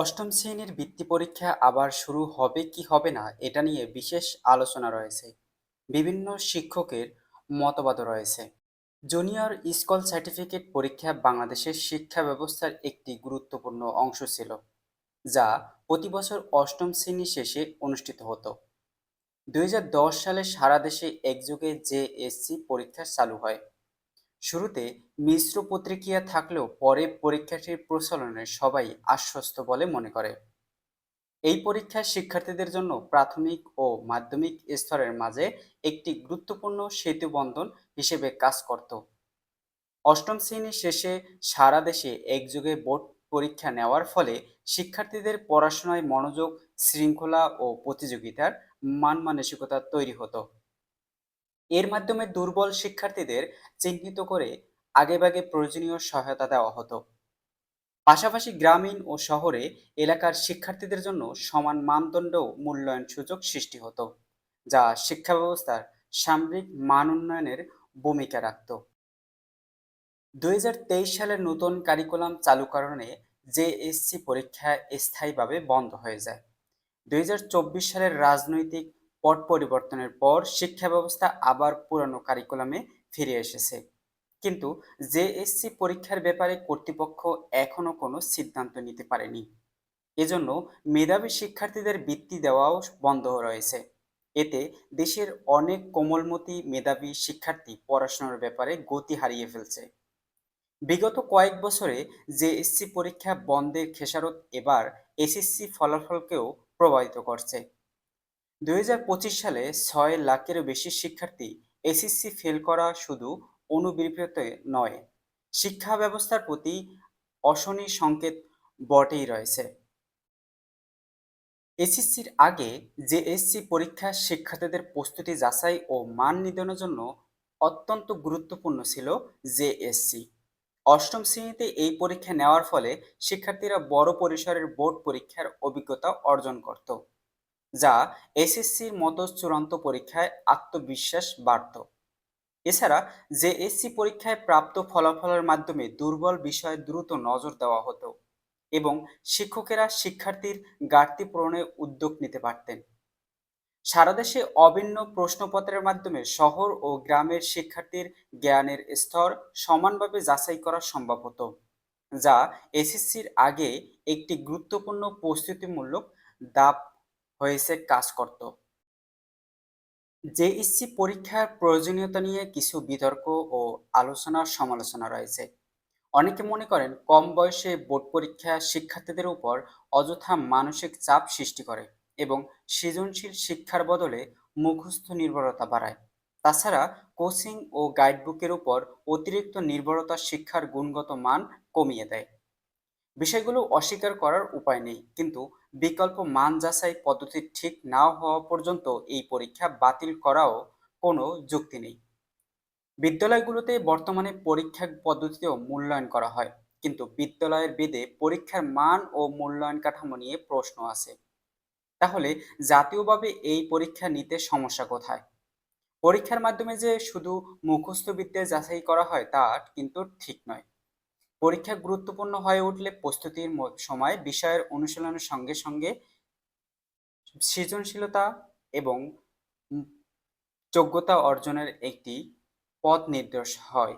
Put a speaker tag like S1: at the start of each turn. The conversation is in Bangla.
S1: অষ্টম শ্রেণির বৃত্তি পরীক্ষা আবার শুরু হবে কি হবে না, এটা নিয়ে বিশেষ আলোচনা রয়েছে। বিভিন্ন শিক্ষকের মতবাদও রয়েছে। জুনিয়র স্কুল সার্টিফিকেট পরীক্ষা বাংলাদেশের শিক্ষা ব্যবস্থার একটি গুরুত্বপূর্ণ অংশ ছিল, যা প্রতি বছর অষ্টম শ্রেণি শেষে অনুষ্ঠিত হতো। দুই হাজার দশ সালে সারা দেশে একযোগে জেএসসি পরীক্ষা চালু হয়। শুরুতে মিশ্র প্রতিক্রিয়া থাকলেও পরে পরীক্ষাটির প্রচলনে সবাই আশ্বস্ত বলে মনে করে। এই পরীক্ষা শিক্ষার্থীদের জন্য প্রাথমিক ও মাধ্যমিক স্তরের মাঝে একটি গুরুত্বপূর্ণ সেতুবন্ধন হিসেবে কাজ করত। অষ্টম শ্রেণি শেষে সারা দেশে একযোগে বোর্ড পরীক্ষা নেওয়ার ফলে শিক্ষার্থীদের পড়াশোনায় মনোযোগ, শৃঙ্খলা ও প্রতিযোগিতার মান মানসিকতা তৈরি হতো। এর মাধ্যমে দুর্বল শিক্ষার্থীদের চিহ্নিত করে আগেভাগে প্রয়োজনীয় সহায়তা দেওয়া হতো। পাশাপাশি গ্রামীণ ও শহরে এলাকার শিক্ষার্থীদের জন্য সমান মানদণ্ড মূল্যায়ন সুযোগ সৃষ্টি হতো, যা শিক্ষা ব্যবস্থার সামরিক মান উন্নয়নের ভূমিকা রাখত। দুই সালের নতুন কারিকুলাম চালু কারণে জেএসসি পরীক্ষা স্থায়ীভাবে বন্ধ হয়ে যায়। দুই হাজার চব্বিশ সালের রাজনৈতিক পট পরিবর্তনের পর শিক্ষা ব্যবস্থা আবার পুরানো কারিকুলামে ফিরে এসেছে। কিন্তু জেএসসি পরীক্ষার ব্যাপারে কর্তৃপক্ষ এখনও কোনো সিদ্ধান্ত নিতে পারেনি। এজন্য মেধাবী শিক্ষার্থীদের বৃত্তি দেওয়াও বন্ধ রয়েছে। এতে দেশের অনেক কোমলমতি মেধাবী শিক্ষার্থী পড়াশোনার ব্যাপারে গতি হারিয়ে ফেলছে। বিগত কয়েক বছরে জেএসসি পরীক্ষা বন্ধের খেসারত এবার এসএসসি ফলাফলকেও প্রভাবিত করছে। দুই হাজার পঁচিশ সালে ছয় লাখেরও বেশি শিক্ষার্থী এসএসসি ফেল করা শুধু অনুবিপ্রেত নয়, শিক্ষা ব্যবস্থার প্রতি অশনি সংকেত বটেই রয়েছে। এসএসসির আগে জেএসসি পরীক্ষা শিক্ষার্থীদের প্রস্তুতি যাচাই ও মান নির্ধারণের জন্য অত্যন্ত গুরুত্বপূর্ণ ছিল জেএসসি। অষ্টম শ্রেণীতে এই পরীক্ষা নেওয়ার ফলে শিক্ষার্থীরা বড় পরিসরের বোর্ড পরীক্ষার অভিজ্ঞতা অর্জন করত। যা এসএসসির মতো চূড়ান্ত পরীক্ষায় আত্মবিশ্বাস বাড়ত। এছাড়া জেএসসি পরীক্ষায় প্রাপ্ত ফলাফলের মাধ্যমে দুর্বল বিষয়ে দ্রুত নজর দেওয়া হতো এবং শিক্ষকেরা শিক্ষার্থীর ঘাটতি পূরণে উদ্যোগ নিতে পারতেন। সারা দেশে অভিন্ন প্রশ্নপত্রের মাধ্যমে শহর ও গ্রামের শিক্ষার্থীর জ্ঞানের স্তর সমানভাবে যাচাই করা সম্ভব হতো, যা এসএসসির আগে একটি গুরুত্বপূর্ণ প্রস্তুতিমূলক দাপ হয়েছে কাজ করত জেএসসি পরীক্ষার প্রয়োজনীয়তা নিয়ে কিছু বিতর্ক ও আলোচনা সমালোচনা রয়েছে। অনেকে মনে করেন কম বয়সে বোর্ড পরীক্ষা শিক্ষার্থীদের উপর অযথা মানসিক চাপ সৃষ্টি করে এবং সৃজনশীল শিক্ষার বদলে মুখস্থ নির্ভরতা বাড়ায়। তাছাড়া কোচিং ও গাইডবুকের উপর অতিরিক্ত নির্ভরতা শিক্ষার গুণগত মান কমিয়ে দেয়। বিষয়গুলো অস্বীকার করার উপায় নেই। কিন্তু বিকল্প মান যাচাই পদ্ধতি ঠিক না হওয়া পর্যন্ত এই পরীক্ষা বাতিল করাও কোনো যুক্তি নেই। বিদ্যালয়গুলোতে বর্তমানে পরীক্ষা পদ্ধতিতেও মূল্যায়ন করা হয়। কিন্তু বিদ্যালয়ের বেদে পরীক্ষার মান ও মূল্যায়ন কাঠামো নিয়ে প্রশ্ন আছে। তাহলে জাতীয়ভাবে এই পরীক্ষা নিতে সমস্যা কোথায়? পরীক্ষার মাধ্যমে যে শুধু মুখস্থ বিদ্যা যাচাই করা হয় তা কিন্তু ঠিক নয়। পরীক্ষা গুরুত্বপূর্ণ হয়ে উঠলে প্রস্তুতির সময় বিষয়ের অনুশীলনের সঙ্গে সঙ্গে সৃজনশীলতা এবং যোগ্যতা অর্জনের একটি পথ নির্দেশ হয়।